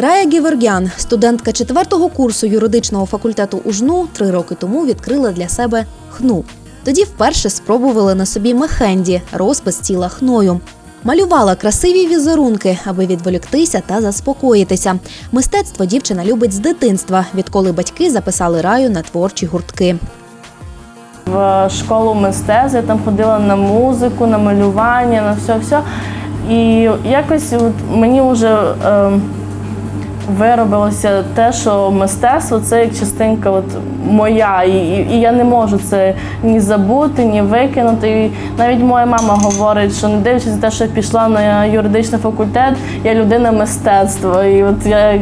Рая Гівергян, студентка четвертого курсу юридичного факультету УЖНУ, три роки тому відкрила для себе хну. Тоді вперше спробували на собі мехенді розпис тіла хною. Малювала красиві візерунки, аби відволіктися та заспокоїтися. Мистецтво дівчина любить з дитинства, відколи батьки записали раю на творчі гуртки. в школу мистецтв, я там ходила на музику, на малювання, на все все. І якось от мені вже е, виробилося те, що мистецтво це як частинка от моя, і, і, я не можу це ні забути, ні викинути. І навіть моя мама говорить, що не дивлячись на те, що я пішла на юридичний факультет, я людина мистецтва. І от я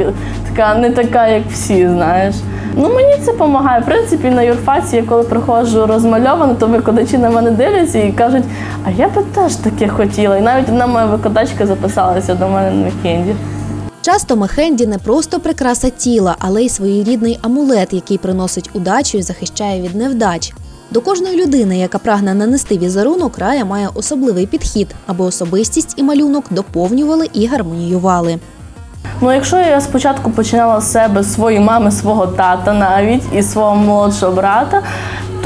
така не така, як всі, знаєш. Ну мені це допомагає. В принципі, на юрфаці, я коли приходжу розмальована, то викладачі на мене дивляться і кажуть, а я би теж таке хотіла. І навіть одна моя викладачка записалася до мене на вікенді. Часто мехенді не просто прикраса тіла, але й своєрідний амулет, який приносить удачу і захищає від невдач. До кожної людини, яка прагне нанести візерунок, рая має особливий підхід, аби особистість і малюнок доповнювали і гармоніювали. Ну, якщо я спочатку починала з себе, своєї мами, свого тата навіть і свого молодшого брата,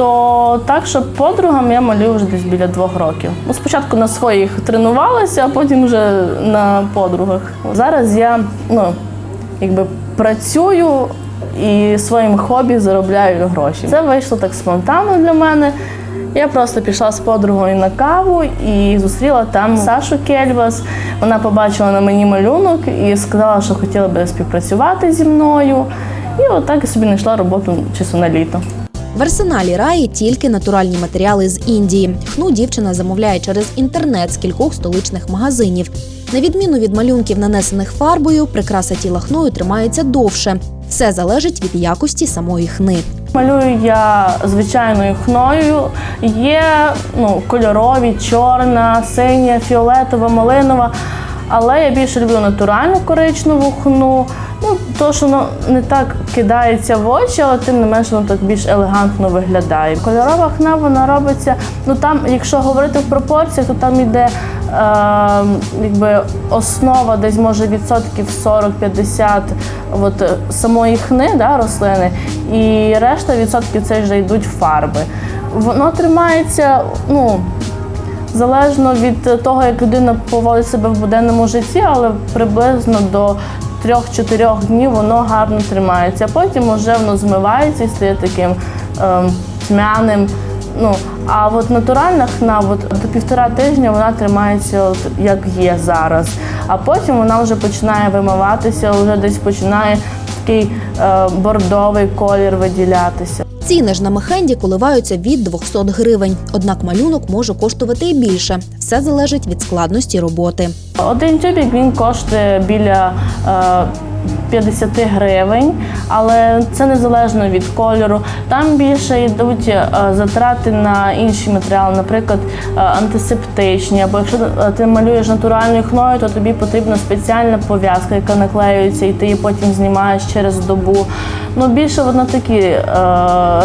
то так, що подругам я малюю вже десь біля двох років. Ну, спочатку на своїх тренувалася, а потім вже на подругах. Зараз я ну, якби працюю і своїм хобі заробляю гроші. Це вийшло так спонтанно для мене. Я просто пішла з подругою на каву і зустріла там Сашу Кельвас. Вона побачила на мені малюнок і сказала, що хотіла би співпрацювати зі мною. І отак собі знайшла роботу часу на літо. В арсеналі раї тільки натуральні матеріали з Індії. Хну дівчина замовляє через інтернет з кількох столичних магазинів. На відміну від малюнків, нанесених фарбою, прикраса тіла хною тримається довше. Все залежить від якості самої хни. Малюю я звичайною хною. Є ну, кольорові, чорна, синя, фіолетова, малинова. Але я більше люблю натуральну коричневу хну. Ну, то, що воно не так кидається в очі, але тим не менше воно так більш елегантно виглядає. Кольорова хна вона робиться. Ну там, якщо говорити в пропорціях, то там йде е, якби основа десь може відсотків 40-50 от, е, самої хни да, рослини, і решта відсотків це вже йдуть фарби. Воно тримається, ну. Залежно від того, як людина поводить себе в буденному житті, але приблизно до 3-4 днів воно гарно тримається. Потім вже воно змивається і стає таким ем, тьмяним. Ну, а от натуральна хна от, до півтора тижня вона тримається от, як є зараз. А потім вона вже починає вимиватися, вже десь починає такий е, бордовий колір виділятися. Ціни ж на мехенді коливаються від 200 гривень. Однак малюнок може коштувати і більше. Все залежить від складності роботи. Один тюбік він коштує біля е, 50 гривень, але це незалежно від кольору. Там більше йдуть е, затрати на інші матеріали, наприклад, е, антисептичні. Або якщо е, ти малюєш натуральною хною, то тобі потрібна спеціальна пов'язка, яка наклеюється, і ти її потім знімаєш через добу. Ну, більше на такі е,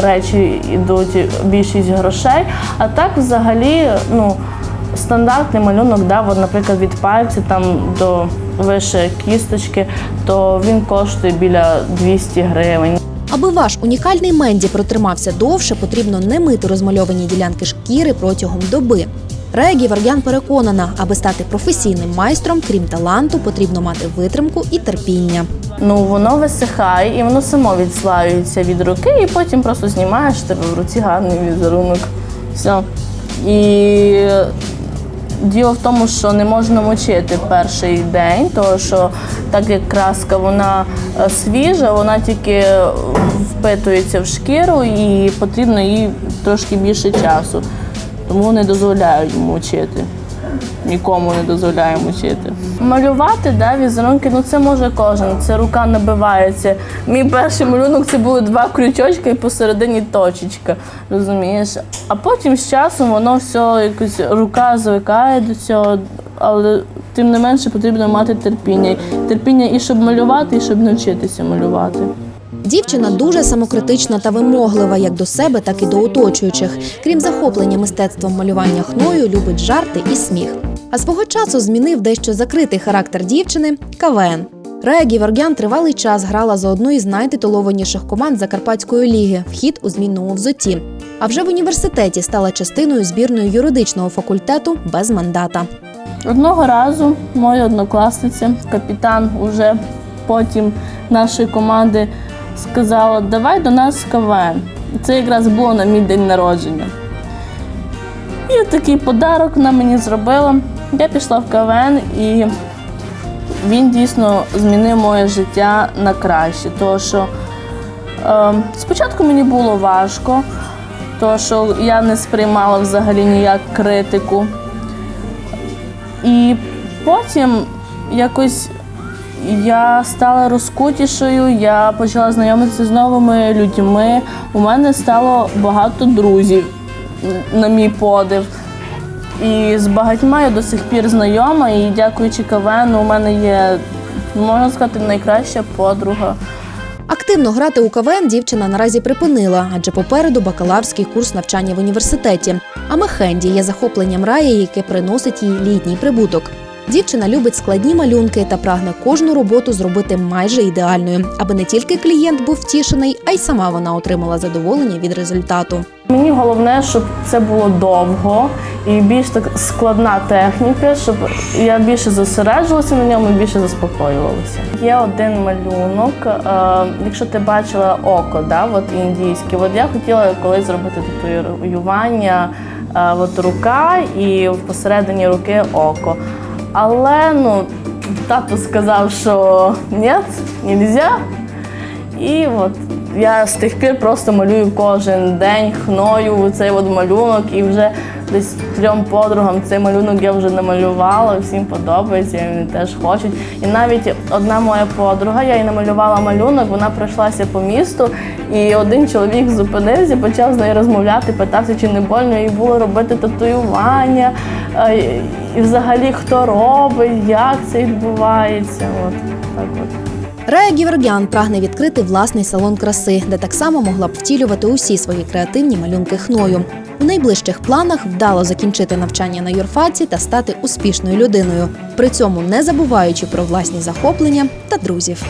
речі йдуть більшість грошей. А так взагалі, ну. Стандартний малюнок, да, от, наприклад, від пальця там до вище кісточки, то він коштує біля 200 гривень. Аби ваш унікальний менді протримався довше, потрібно не мити розмальовані ділянки шкіри протягом доби. Рея Гіваргян переконана, аби стати професійним майстром, крім таланту, потрібно мати витримку і терпіння. Ну, воно висихає і воно само відслаюється від руки, і потім просто знімаєш тебе в руці гарний візерунок. Все. І діло в тому, що не можна мочити перший день, тому що так як краска вона е, свіжа, вона тільки впитується в шкіру і потрібно їй трошки більше часу. Тому не дозволяють мочити. Нікому не дозволяє мочити. Малювати да, візерунки, ну це може кожен. Це рука набивається. Мій перший малюнок це були два крючочки і посередині точечка. Розумієш? А потім з часом воно все якось рука звикає до цього, але тим не менше потрібно мати терпіння. Терпіння і щоб малювати, і щоб навчитися малювати. Дівчина дуже самокритична та вимоглива як до себе, так і до оточуючих. Крім захоплення мистецтвом малювання хною, любить жарти і сміх. А свого часу змінив дещо закритий характер дівчини КВН. Рая Гівергян тривалий час грала за одну із найтитулованіших команд Закарпатської ліги вхід у змінному взутті. А вже в університеті стала частиною збірної юридичного факультету без мандата. Одного разу моя однокласниця, капітан уже потім нашої команди, сказала, давай до нас КВН. Це якраз було на мій день народження. І такий подарок вона мені зробила. Я пішла в КВН і він дійсно змінив моє життя на краще. Тому що е, спочатку мені було важко, тому що я не сприймала взагалі ніяк критику. І потім якось я стала розкутішою, я почала знайомитися з новими людьми. У мене стало багато друзів на мій подив. І з багатьма я до сих пір знайома, і дякуючи КВН, у мене є, можна сказати, найкраща подруга. Активно грати у КВН дівчина наразі припинила, адже попереду бакалаврський курс навчання в університеті. А Мехенді є захопленням раї, яке приносить їй літній прибуток. Дівчина любить складні малюнки та прагне кожну роботу зробити майже ідеальною, аби не тільки клієнт був втішений, а й сама вона отримала задоволення від результату. Мені головне, щоб це було довго і більш так складна техніка, щоб я більше зосереджувалася на ньому і більше заспокоювалася. Є один малюнок. Е, якщо ти бачила око, да, от індійське, от я хотіла колись зробити татуювання, е, от рука і посередині руки око. Але ну, тато сказав, що ні, не можна. І от я з тих пір просто малюю кожен день хною цей от малюнок, і вже десь трьом подругам цей малюнок я вже намалювала, всім подобається, вони теж хочуть. І навіть одна моя подруга, я їй намалювала малюнок, вона пройшлася по місту, і один чоловік зупинився, почав з нею розмовляти, питався, чи не больно їй було робити татуювання, е, і взагалі хто робить, як це відбувається. От так от. Рая Гівергян прагне відкрити власний салон краси, де так само могла б втілювати усі свої креативні малюнки хною. У найближчих планах вдало закінчити навчання на юрфаці та стати успішною людиною, при цьому не забуваючи про власні захоплення та друзів.